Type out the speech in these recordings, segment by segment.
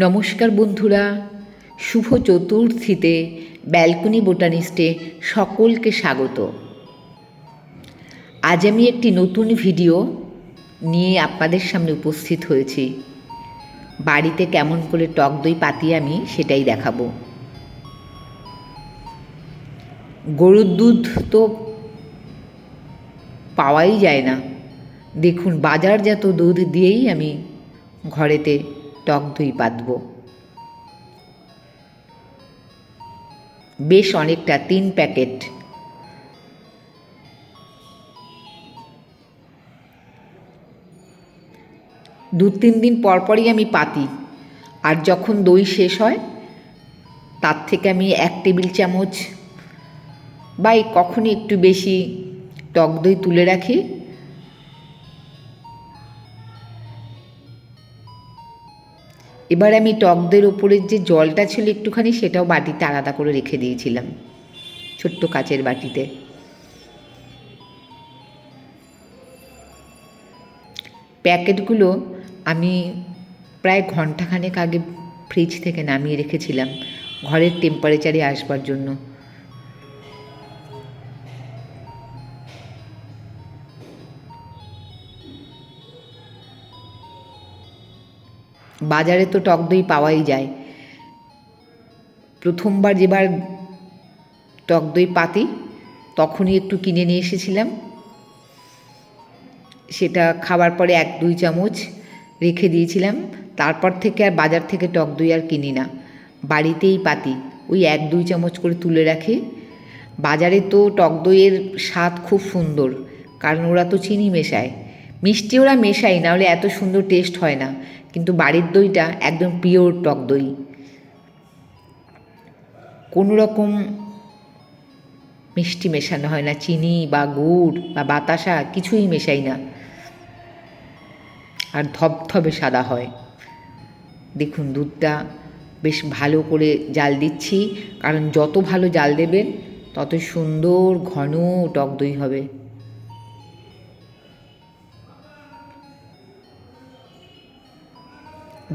নমস্কার বন্ধুরা, শুভ চতুর্থীতে ব্যালকনি বোটানিস্টে সকলকে স্বাগত। আজ আমি একটি নতুন ভিডিও নিয়ে আপনাদের সামনে উপস্থিত হয়েছি। বাড়িতে কেমন করে টক দই পাতি আমি সেটাই দেখাবো। গরুর দুধ তো পাওয়াই যায় না। দেখুন, বাজারজাত দুধ দিয়েই আমি ঘরেতে টক দই পাতব বেশ অনেকটা তিন প্যাকেট। দু তিন দিন পর পরই আমি পাতি। আর যখন দই শেষ হয়, তার থেকে আমি এক টেবিল চামচ বা কখনই একটু বেশি টক দই তুলে রাখি। এবার আমি টকদের ওপরের যে জলটা ছিল একটুখানি সেটাও বাটিতে আলাদা করে রেখে দিয়েছিলাম, ছোট্ট কাচের বাটিতে। প্যাকেটগুলো আমি প্রায় ঘন্টাখানেক আগে ফ্রিজ থেকে নামিয়ে রেখেছিলাম, ঘরের টেম্পারেচারে আসবার জন্য। বাজারে তো টক দই পাওয়াই যায়। প্রথমবার যেবার টক দই পাতি, তখনই একটু কিনে নিয়ে এসেছিলাম। সেটা খাবার পরে এক, দুই চামচ রেখে দিয়েছিলাম। তারপর থেকে আর বাজার থেকে টক দই আর কিনি না। বাড়িতেই পাতি, ওই এক, দুই চামচ করে তুলে রাখি। বাজারে তো টক দইয়ের স্বাদ খুব সুন্দর, কারণ ওরা তো চিনি মেশায়। মিষ্টি ওরা মেশায় না হলে এত সুন্দর টেস্ট হয় না। কিন্তু বাড়ির দইটা একদম পিওর টক দই। কোনো রকম মিষ্টি মেশানো হয় না, চিনি বা গুড় বা বাতাসা কিছুই মেশাই না। আর ধবধবে সাদা হয়। দেখুন, দুধটা বেশ ভালো করে জাল দিচ্ছি, কারণ যত ভালো জাল দেবেন, তত সুন্দর ঘন টক দই হবে।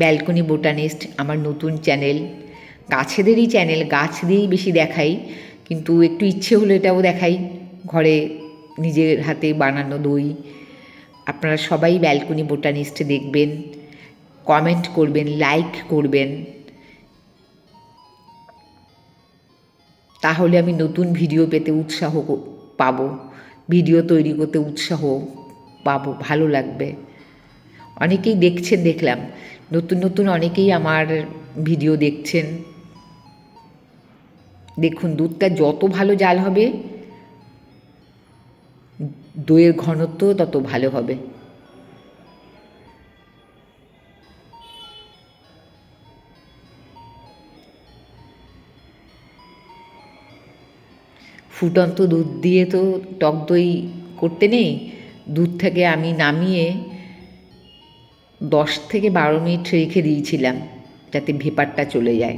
ব্যালকনি বোটানিস্ট আমার নতুন চ্যানেল। গাছেদেরই চ্যানেল, গাছ দিয়েই বেশি দেখাই, কিন্তু একটু ইচ্ছে হলো এটাও দেখাই। ঘরে নিজের হাতে বানানো দই। আপনারা সবাই ব্যালকনি বোটানিস্ট দেখবেন, কমেন্ট করবেন, লাইক করবেন। তাহলে আমি নতুন ভিডিও পেতে উৎসাহ পাবো। ভিডিও তৈরি করতে উৎসাহ পাবো, ভালো লাগবে। অনেকেই দেখছেন দেখলাম। নতুন নতুন অনেকেই আমার ভিডিও দেখছেন। দেখুন, দুধটা যত ভালো জাল হবে, দইয়ের ঘনত্ব তত ভালো হবে। ফুটন্ত দুধ দিয়ে তো টক দই করতে নেই। দুধ থেকে আমি নামিয়ে দশ থেকে বারো মিনিট রেখে দিয়েছিলাম যাতে ভেপারটা চলে যায়।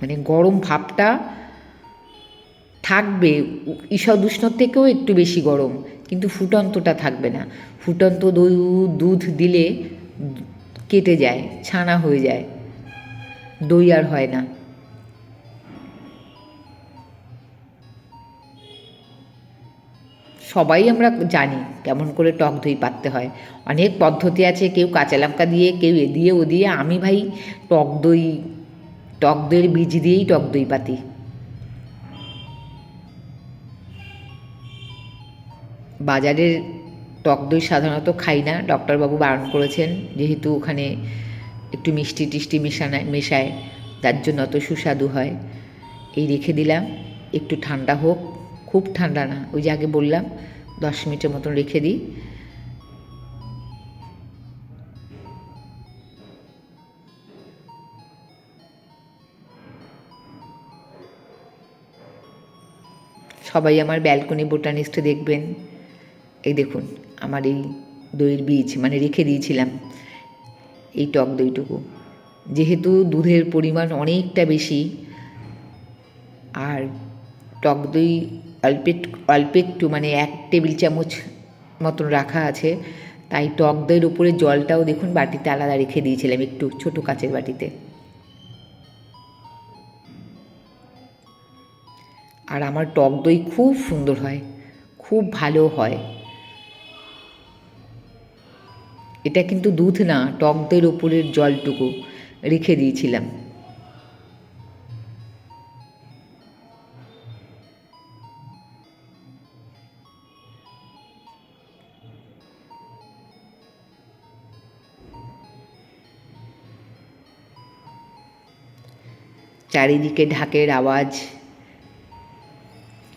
মানে গরম ভাবটা থাকবে ঈষদ উষ্ণর থেকেও একটু বেশি গরম, কিন্তু ফুটন্তটা থাকবে না। ফুটন্ত দই, দুধ দিলে কেটে যায়, ছানা হয়ে যায়, দই আর হয় না। সবাই আমরা জানি কেমন করে টক দই পাততে হয়। অনেক পদ্ধতি আছে, কেউ কাঁচা লঙ্কা দিয়ে, কেউ এ দিয়ে, ও দিয়ে। আমি ভাই টক দই, টক দইয়ের বীজ দিয়েই টক দই পাতি। বাজারের টক দই সাধারণত খাই না, ডক্টরবাবু বারণ করেছেন, যেহেতু ওখানে একটু মিষ্টি টিষ্টি মেশানায়, মেশায়, তার জন্য অত সুস্বাদু হয়। এই রেখে দিলাম, একটু ঠান্ডা হোক। খুব ঠান্ডা না। ওই যে আগে বললাম, দশ মিনিটের মতন রেখে দিই। সবাই আমার ব্যালকনি বোটানিস্টে দেখবেন। এই দেখুন, আমার এই দইয়ের বীজ মানে রেখে দিয়েছিলাম এই টক দইটুকু। যেহেতু দুধের পরিমাণ অনেকটা বেশি, আর টক দই অল্প অল্প একটু মানে এক টেবিল চামচ মতন রাখা আছে। তাই টক দইয়ের উপরে জলটাও দেখুন, বাটিতে আলাদা রেখে দিয়েছিলাম একটু ছোট কাচের বাটিতে। আর আমার টক দই খুব সুন্দর হয়, খুব ভালো হয়। এটা কিন্তু দুধ না টক দইয়ের উপরের জলটুকু রেখে দিয়েছিলাম। চারিদিকে ঢাকের আওয়াজ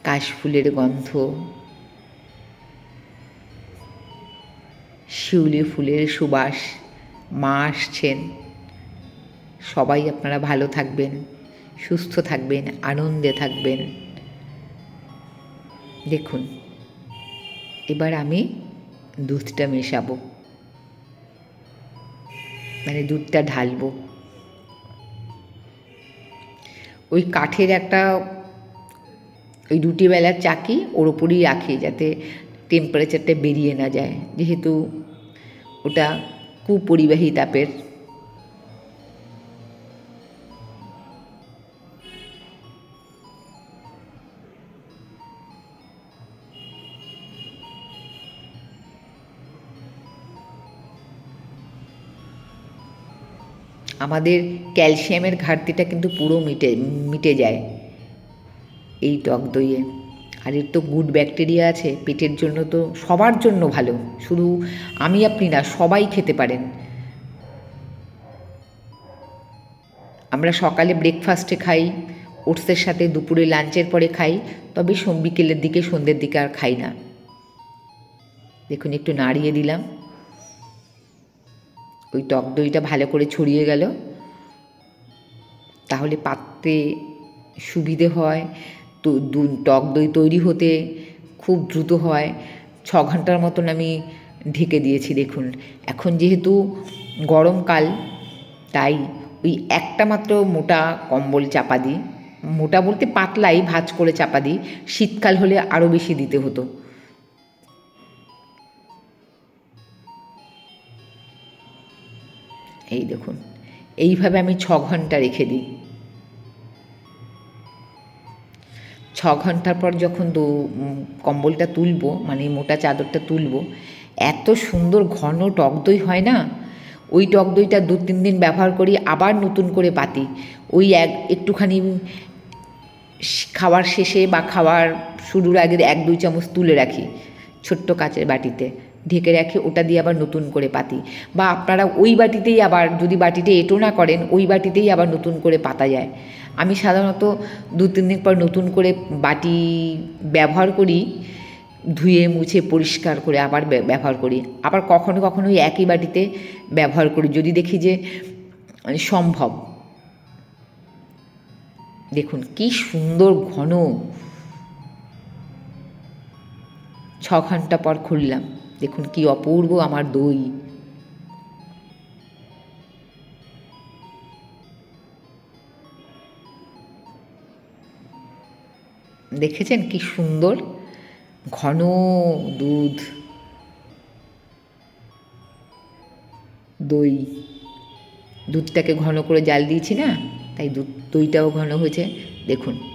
কাশফুলের গন্ধ, শিউলি ফুলের সুবাস, মা আসছেন। সবাই আপনারা ভালো থাকবেন, সুস্থ থাকবেন, আনন্দে থাকবেন। দেখুন, এবার আমি দুধটা মেশাবো। মানে দুধটা ঢালবো। ওই কাঠের একটা ওই রুটি বেলার চাকি ওর ওপরেই রাখি যাতে টেম্পারেচারটা বেরিয়ে না যায়। যেহেতু ওটা কুপরিবাহী তাপের আমাদের ক্যালসিয়ামের ঘাটতিটা কিন্তু পুরো মিটে মিটে যায় এই টক দইয়ে। আর এর তো গুড ব্যাকটেরিয়া আছে, পেটের জন্য তো সবার জন্য ভালো। শুধু আমি আপনি না, সবাই খেতে পারেন। আমরা সকালে ব্রেকফাস্টে খাই, ওটসের সাথে দুপুরে লাঞ্চের পরে খাই, তবে বিকেলের দিকে, সন্ধ্যের দিকে আর খাই না। দেখুন, একটু নাড়িয়ে দিলাম। ওই টক দইটা ভালো করে ছড়িয়ে গেল। তাহলে পাততে সুবিধে হয়। তো টক দই তৈরি হতে খুব দ্রুত হয়। ছ ঘণ্টার মতন আমি ঢেকে দিয়েছি, দেখুন। এখন যেহেতু গরমকাল তাই ওই একটা মাত্র মোটা কম্বল চাপা দিই। মোটা বলতে পাতলাই ভাজ করে চাপা দিই। শীতকাল হলে আরও বেশি দিতে হতো। এই দেখুন, এইভাবে আমি ছ ঘণ্টা রেখে দিই। ছ ঘণ্টার পর যখন দু কম্বলটা তুলবো মানে মোটা চাদরটা তুলবো, এত সুন্দর ঘন টক দই হয় না? ওই টক দইটা দু, তিন দিন ব্যবহার করি, আবার নতুন করে পাতি ওই এক, একটুখানি খাওয়ার শেষে বা খাওয়ার শুরুর আগে এক, দুই চামচ তুলে রাখি ছোট্ট কাচের বাটিতে। ঢেকে রাখি, ওটা দিয়ে আবার নতুন করে পাতি। বা আপনারা ওই বাটিতেই আবার যদি বাটিতে এঁটো না করেন, ওই বাটিতেই আবার নতুন করে পাতা যায়। আমি সাধারণত দু, তিন দিন পর নতুন করে বাটি ব্যবহার করি, ধুয়ে, মুছে, পরিষ্কার করে আবার ব্যবহার করি। আবার কখনো কখনো ওই একই বাটিতে ব্যবহার করি, যদি দেখি যে সম্ভব। দেখুন, কি সুন্দর ঘন। ছ ঘণ্টা পর খুললাম। দেখুন কি অপূর্ব আমার দই। দেখেছেন কি সুন্দর? ঘন দুধ। দই। দুধটাকে ঘন করে জাল দিয়েছি না? তাই দুধ দইটাও ঘন হয়েছে। দেখুন।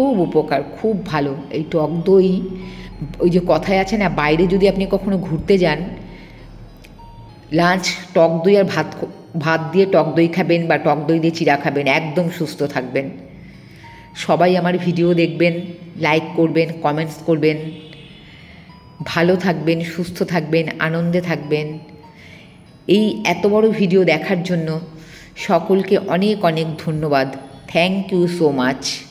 খুব উপকার, খুব ভালো। এই টক দই, ওই যে কথায় আছে না, বাইরে যদি আপনি কখনো ঘুরতে যান, লাঞ্চ টক দই আর ভাত ভাত দিয়ে টক দই খাবেন বা টক দই দিয়ে চিরা খাবেন, একদম সুস্থ থাকবেন। সবাই আমার ভিডিও দেখবেন, লাইক করবেন, কমেন্টস করবেন। ভালো থাকবেন, সুস্থ থাকবেন, আনন্দে থাকবেন। এই এত বড় ভিডিও দেখার জন্য সকলকে অনেক অনেক ধন্যবাদ। Thank you so much.